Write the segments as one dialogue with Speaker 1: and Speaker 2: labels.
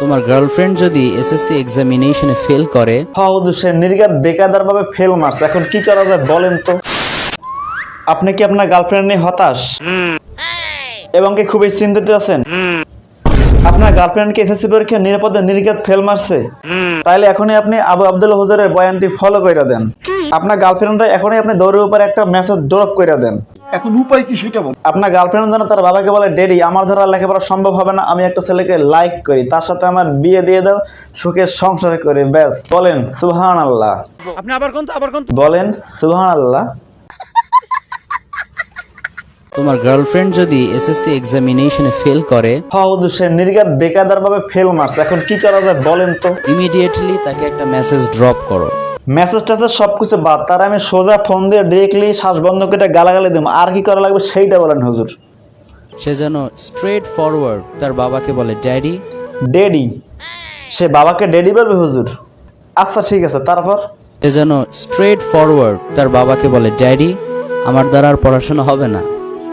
Speaker 1: তোমার গার্লফ্রেন্ড যদি এসএসসি এক্সামিনেশনে ফেল করে?
Speaker 2: ফাহুদু সে নির্গাত বেকায়দার ভাবে ফেল মারছে। এখন কি করা যায় বলেন তো? আপনি কি আপনার গার্লফ্রেন্ড নিয়ে হতাশ? এবং কি খুবই চিন্তিত আছেন? আপনার গার্লফ্রেন্ড কি এসএসসি পরীক্ষা নিরাপদে নির্গাত ফেল মারছে? তাইলে এখনই আপনি আবু আব্দুল হুজুরের বয়ানটি ফলো করে দেন। আপনার গার্লফ্রেন্ডরা এখনই আপনি দৌড়ের উপর একটা মেসেজ ড্রপ করে দেন।
Speaker 3: এখন উপায় কি সেটা বল।
Speaker 2: আপনার গার্লফ্রেন্ড যেন তার বাবাকে বলে ডেডি আমার দ্বারা লেখাপড়া সম্ভব হবে না আমি একটা ছেলেকে লাইক করি। তার সাথে আমার বিয়ে দিয়ে দাও সুখের সংসার করি। ব্যাস বলেন সুবহান আল্লাহ
Speaker 3: আপনি আবার কোন তো আবার কোন
Speaker 2: বলেন সুবহান আল্লাহ
Speaker 1: তোমার গার্লফ্রেন্ড যদি এসএসসি এক্সামিনেশনে ফেল করে
Speaker 2: ফাহুদু সে নির্গাত বেকায়দার ভাবে ফেল মারছে। এখন কি করা যায় বলেন তো।
Speaker 1: ইমিডিয়েটলি তাকে একটা মেসেজ ড্রপ করো।
Speaker 2: মেসেজ টেসেজ সব কিছু বাদ। তার আমি সোজা ফোন দিয়ে ডিরেক্টলি শ্বাস বন্ধ করে গালাগালি দিব। আর কি করা লাগবে সেইটা বলেন হুজুর।
Speaker 1: সে যেন স্ট্রেট ফরওয়ার্ড তার বাবাকে বলে ড্যাডি
Speaker 2: ডেডি সে বাবাকে ডেডি বলবে হুজুর। আচ্ছা ঠিক আছে তারপর?
Speaker 1: সে যেন স্ট্রেট ফরওয়ার্ড তার বাবাকে বলে ড্যাডি আমার দ্বারা আর পড়াশোনা হবে না।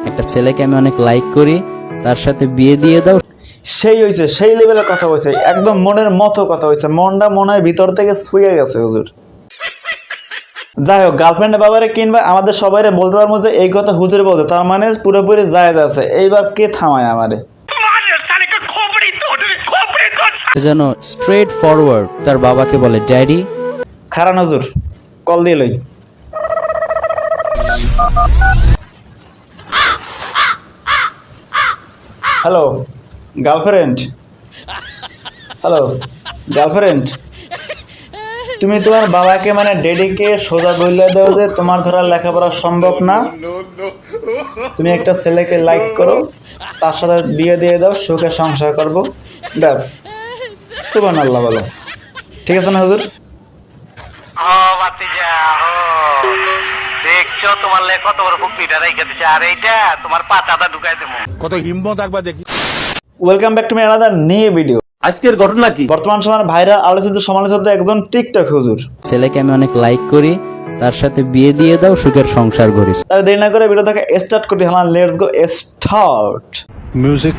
Speaker 1: একটা ছেলেকে আমি অনেক লাইক করি তার সাথে বিয়ে দিয়ে দাও।
Speaker 2: সেই হয়েছে সেই লেভেলের কথা হয়েছে একদম মনের মতো কথা হয়েছে মনটা মনে হয় ভিতর থেকে ছুঁয়ে গেছে হুজুর। যাই হোক গার্লফ্রেন্ডের বাবারে কিংবা আমাদের সবাইরে বলতে পারব যে এই কথা হুজুর বলতে তার মানে পুরোপুরি জায়েজ আছে। এইবার কে থামায় আমারে?
Speaker 1: যেন স্ট্রেট ফরওয়ার্ড তার বাবাকে বলে ড্যাডি
Speaker 2: খারান হুজুর কল দিয়ে লই। হ্যালো গার্লফ্রেন্ড হ্যালো গার্লফ্রেন্ড তুমি তোমার বাবাকে মানে ডেডিকে সোজা বললে দাও যে তোমার ধরা লেখাপড়া সম্ভব না। তুমি একটা ছেলেকে লাইক করো তার সাথে বিয়ে দিয়ে দাও সুখে সংসার করব। ব্যাস। সুবান আল্লাহ বলো। ঠিক আছে না হুজুর?
Speaker 4: ও বাতিজা ও। দেখছ তোমার লে কত বড় ফুকনিটা রেখে দিচ্ছে আর এইটা তোমার পাতাটা ঢুকাই দেবো।
Speaker 3: কত হিম্মত একবার দেখি।
Speaker 2: Welcome back to my another new video
Speaker 3: আজকের ঘটনা কি?
Speaker 2: বর্তমান সময়ের ভাইরা আলোচিত সমালোচিত একজন টিকটক হুজুর।
Speaker 1: ছেলেকে আমি অনেক লাইক করি তার সাথে বিয়ে দিয়ে দাও সুখের সংসার করিস
Speaker 2: তাহলে দেরি না করে ভিডিও থেকে স্টার্ট করি হ্যাঁ লেটস গো স্টার্ট
Speaker 3: মিউজিক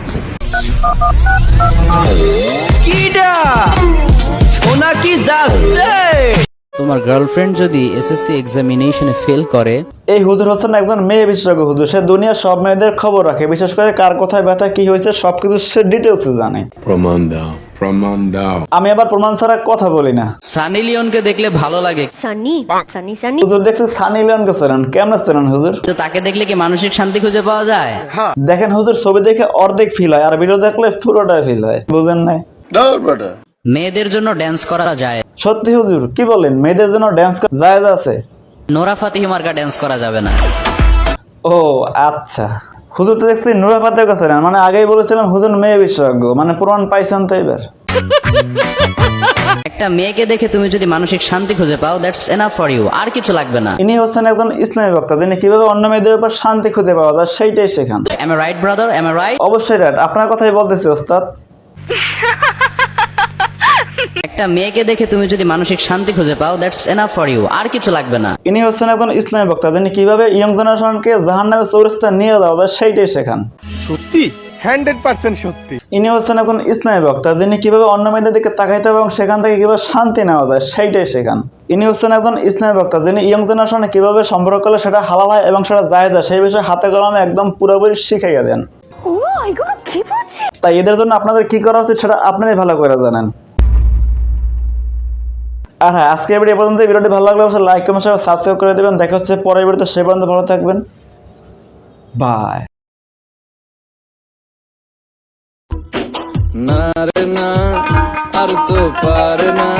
Speaker 1: তোমার গার্লফ্রেন্ড যদি এসএসসি এক্সামিনেশনে ফেল করে
Speaker 2: এই হুজুর হচ্ছেন একজন মেয়ে বিশেষজ্ঞ হুজুর। সে দুনিয়ার সব মেয়েদের খবর রাখে বিশেষ করে কার কোথায় ব্যথা কি হয়েছে সবকিছু সে ডিটেলসে জানে।
Speaker 5: প্রমাণ দাও প্রমাণ দাও।
Speaker 2: আমি আবার প্রমাণ ছাড়া কথা বলি না।
Speaker 1: সানি লিওনকে দেখলে ভালো লাগে।
Speaker 6: সানি সানি সানি
Speaker 2: হুজুর দেখছি সানি লিওনকে চেনেন। কেমন চেনেন হুজুর?
Speaker 1: তো তাকে দেখলে কি মানসিক শান্তি খুঁজে পাওয়া যায়?
Speaker 2: দেখেন হুজুর ছবি দেখে অর্ধেক ফিল হয় আর ভিডিও দেখলে পুরোটাই ফিল হয়। বুঝেন নাই?
Speaker 1: মেয়েদের জন্য ড্যান্স করা যায়।
Speaker 2: সত্যি হুজুর কি বলেন? মেয়েদের জন্য ড্যান্স জায়েজ আছে?
Speaker 1: নোরা ফাতিহি মার্কা ড্যান্স করা যাবে না।
Speaker 2: ও আচ্ছা। হুজুর তো দেখছি নুরা ফাতের কাছে না মানে আগেই বলেছিলাম হুজুর মেয়ে বিশেষজ্ঞ মানে প্রমাণ পাইছেন তো এবার।
Speaker 1: একটা মেয়েকে দেখে তুমি যদি মানসিক শান্তি খুঁজে পাও দ্যাটস এনাফ ফর ইউ আর কিছু লাগবে না।
Speaker 2: ইনি হচ্ছেন একজন ইসলামী বক্তা যিনি কীভাবে অন্য মেয়েদের উপর শান্তি খুঁজে পাওয়া যায় সেইটাই শেখান।
Speaker 1: Am I right brother am I right
Speaker 2: অবশ্যই রাইট আপনার কথাই বলতেছি ওস্তাদ।
Speaker 1: একটা মেয়েকে দেখে তুমি যদি মানসিক শান্তি খুঁজে পাও দ্যাটস এনাফ ফর ইউ আর কিছু লাগবে না।
Speaker 2: ইনি হচ্ছেন একজন ইসলামী বক্তা যিনি কীভাবে ইয়ং জেনারেশনকে জাহান নামে চৌরাস্তা নিয়ে যাওয়া যায় সেইটাই শেখান।
Speaker 3: সত্যি? হান্ড্রেড পার্সেন্ট সত্যি।
Speaker 2: ইনি হচ্ছেন একজন ইসলামী বক্তা যিনি কীভাবে অন্য মেয়েদের দিকে তাকাইতে হবে এবং সেখান থেকে কীভাবে শান্তি নেওয়া যায় সেইটাই শেখান। ইনি হচ্ছেন একজন ইসলামী বক্তা যিনি ইয়ং জেনারেশনে কীভাবে সম্পর্ক করলে সেটা হালাল হয় এবং সেটা যায় যায় সেই বিষয়ে হাতে কলমে একদম পুরোপুরি শিখাইয়া দেন। তাই এদের জন্য আপনাদের কি করা উচিত সেটা আপনারাই ভালো করে জানেন। আর হ্যাঁ আজকের ভিডিও পর্যন্ত ভিডিওটি ভালো লাগলে অবশ্যই লাইক কমেন্ট সাবস্ক্রাইব করে দেবেন। দেখা হচ্ছে পরের ভিডিওতে সে পর্যন্ত ভালো থাকবেন। বাই
Speaker 7: না রে না, আর তো পার না।